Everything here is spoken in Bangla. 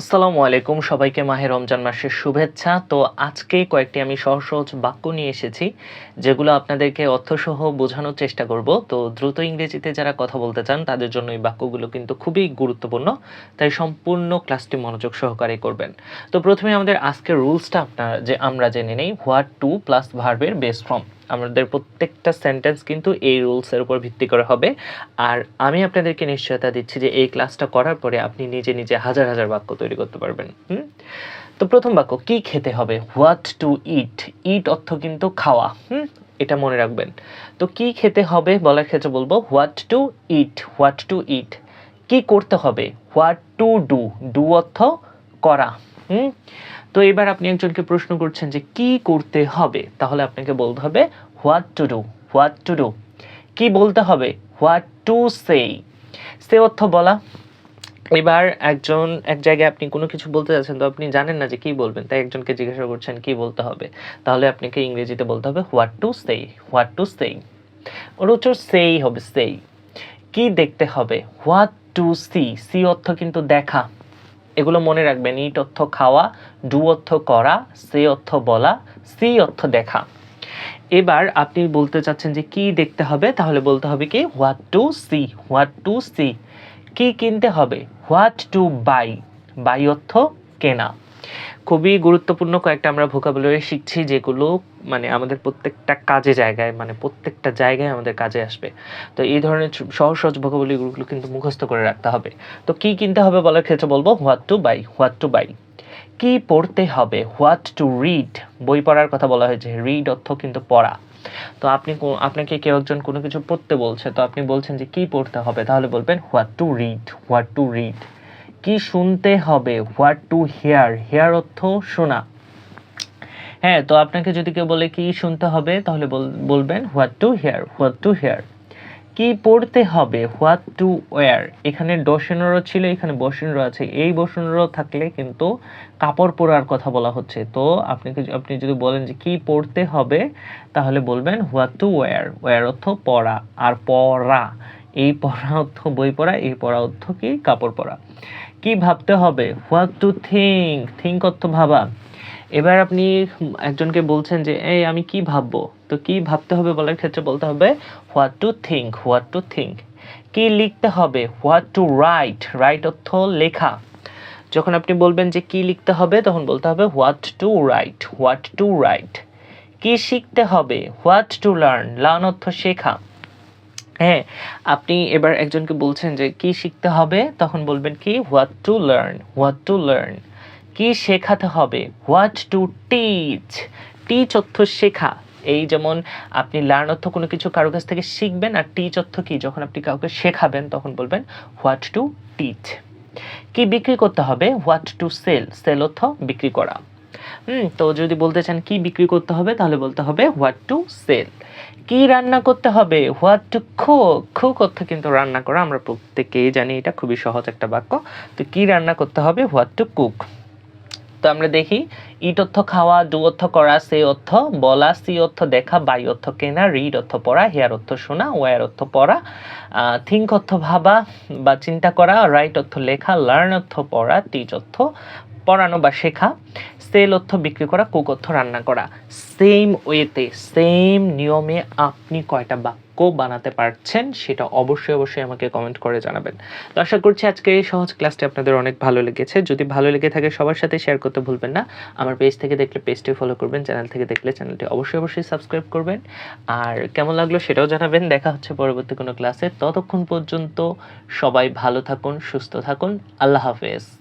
আসসালামু আলাইকুম সবাইকে মাহে রমজান মাসের শুভেচ্ছা। তো আজকে কয়েকটি আমি সহজ সহজ বাক্য নিয়ে এসেছি, যেগুলো আপনাদেরকে অর্থসহ বোঝানোর চেষ্টা করব। তো দ্রুত ইংরেজিতে যারা কথা বলতে চান, তাদের জন্য এই বাক্যগুলো কিন্তু খুবই গুরুত্বপূর্ণ, তাই সম্পূর্ণ ক্লাসটি মনোযোগ সহকারে করবেন। তো প্রথমে আমাদের আজকের রুলসটা আপনার, যে আমরা জেনে নেই, হোয়াট টু প্লাস ভার্বের বেস ফর্ম। আমাদের প্রত্যেকটা সেন্টেন্স কিন্তু এই রুলসের উপর ভিত্তি করে হবে। আর আমি আপনাদেরকে নিশ্চয়তা দিচ্ছি যে এই ক্লাসটা করার পরে আপনি নিজে নিজে হাজার হাজার বাক্য তৈরি করতে পারবেন। হুম? তো প্রথম বাক্য, কি খেতে হবে? হোয়াট টু ইট ইট অর্থ কিন্তু খাওয়া। হুম? এটা মনে রাখবেন। তো কি খেতে হবে বলার ক্ষেত্রে বলব what to eat what to eat কি করতে হবে? হোয়াট টু ডু ডু অর্থ করা। হুম? তো এবার আপনি একজনকে প্রশ্ন করছেন যে কি করতে হবে? তাহলে আপনাকে বলতে হবে, what to do? What to do? কি বলতে হবে? হোয়াট টু সে? সে অর্থ বলা। এবার একজন, এক জায়গায় আপনি কোনো কিছু বলতে যাচ্ছেন, তো আপনি জানেন না যে কি বলবেন, তাই একজনকে জিজ্ঞাসা করছেন, কি বলতে হবে? তাহলে আপনাকে ইংরেজিতে বলতে হবে, what to say? What to say? ওর উত্তর সেই হবে সেই কি দেখতে হবে? What to C? সি অর্থ কিন্তু দেখা। এগুলো মনে রাখবেন, ইট অর্থ খাওয়া, ডু অর্থ করা, সে অর্থ বলা, সি অর্থ দেখা। এবার আপনি বলতে চাচ্ছেন যে কি দেখতে হবে, তাহলে বলতে হবে কি, what to see, what to see, কি কিনতে হবে, হোয়াট টু বাই বাই অর্থ কেনা। খুবই গুরুত্বপূর্ণ কয়েকটা আমরা ভোকাবুলারি শিখছি, যেগুলো মানে আমাদের প্রত্যেকটা কাজে জায়গায় মানে প্রত্যেকটা জায়গায় আমাদের কাজে আসবে। তো এই ধরনের সহজ সহজ ভোকাবুলারিগুলো কিন্তু মুখস্থ করে রাখতে হবে। তো কি কিনতে হবে বলার ক্ষেত্রে বলব what to buy what to buy কি পড়তে হবে হোয়াট টু রিড বই পড়ার কথা বলা হয়েছে রিড অর্থ কিন্তু পড়া। তো আপনি আপনাকে কেউ একজন কোনো কিছু পড়তে বলছে, তো আপনি বলছেন যে কি পড়তে হবে, তাহলে বলবেন what to read what to read কি শুনতে হবে? হোয়াট টু হেয়ার হেয়ার অর্থ শোনা। হ্যাঁ তো আপনাকে যদি কেউ বলে কি শুনতে হবে, তাহলে বল- বলবেন what to hear what to hear কি পড়তে হবে? হোয়াট টু ওয়ার এখানে ডসেনরও ছিল, এখানে বসেনরও আছে। এই বসেনরও থাকলে কিন্তু কাপড় পরার কথা বলা হচ্ছে। তো আপনাকে আপনি যদি বলেন যে কি পড়তে হবে, তাহলে বলবেন হোয়াট টু ওয়ার ওয়ার অর্থ পড়া আর পড়া এই পড়া অর্থ বই পড়া এই পড়া অর্থ কি? কাপড় পরা। কি ভাবতে হবে? হোয়াট টু থিঙ্ক থিঙ্ক অর্থ ভাবা? এবার আপনি একজনকে বলছেন যে, এই, আমি কি ভাববো? তো কি ভাবতে হবে বলার ক্ষেত্রে বলতে হবে what to think what to think কি লিখতে হবে? হোয়াট টু রাইট রাইট অর্থ লেখা। যখন আপনি বলবেন যে, কি লিখতে হবে? তখন বলতে হবে what to write what to write কি শিখতে হবে? হোয়াট টু লার্ন লার্ন অর্থ শেখা। হ্যাঁ আপনি এবার একজনকে বলছেন যে কি শিখতে হবে? তখন বলবেন কি what to learn what to learn কি শেখাতে হবে? হোয়াট টু টিচ টিচ অর্থ শেখা। এই যেমন আপনি লার্ন অর্থ কোনো কিছু কারও কাছ থেকে শিখবেন আর টিচ অর্থ কি? যখন আপনি কাউকে শেখাবেন, তখন বলবেন হোয়াট টু টিচ কি বিক্রি করতে হবে? হোয়াট টু সেল সেল অর্থ বিক্রি করা। হুম, তো যদি বলতে চান কি বিক্রি করতে হবে, তাহলে বলতে হবে হোয়াট টু সেল কি রান্না করতে হবে? হোয়াট টু কুক কুক অর্থ কিন্তু রান্না করা, আমরা প্রত্যেকেই জানি এটা খুবই সহজ একটা বাক্য। তো কি রান্না করতে হবে? হোয়াট টু কুক তো আমরা দেখি, ইট অর্থ খাওয়া ডু অর্থ করা, সে অর্থ বলা, সি অর্থ দেখা, বাই অর্থ কেনা রিড অর্থ পড়া হেয়ার অর্থ শোনা ওয়ার অর্থ পড়া থিঙ্ক অর্থ ভাবা বা চিন্তা করা রাইট অর্থ লেখা লার্ন অর্থ পড়া টিচ অর্থ পড়ানো বা শেখা, সেল অর্থ বিক্রি করা, কুক অর্থ রান্না করা। সেম ওয়েতে সেম নিয়মে আপনি কয়টা বাক্য বানাতে পারছেন সেটা অবশ্যই অবশ্যই আমাকে কমেন্ট করে জানাবেন। তো আশা করছি আজকে এই সহজ ক্লাসটি আপনাদের অনেক ভালো লেগেছে। যদি ভালো লেগে থাকে সবার সাথে শেয়ার করতে ভুলবেন না। আমার পেজ থেকে দেখলে পেজটি ফলো করবেন চ্যানেল থেকে দেখলে চ্যানেলটি অবশ্যই অবশ্যই সাবস্ক্রাইব করবেন। আর কেমন লাগল সেটাও জানাবেন। দেখা হচ্ছে পরবর্তী কোনো ক্লাসে ততক্ষণ পর্যন্ত সবাই ভালো থাকুন, সুস্থ থাকুন। আল্লাহ হাফেজ।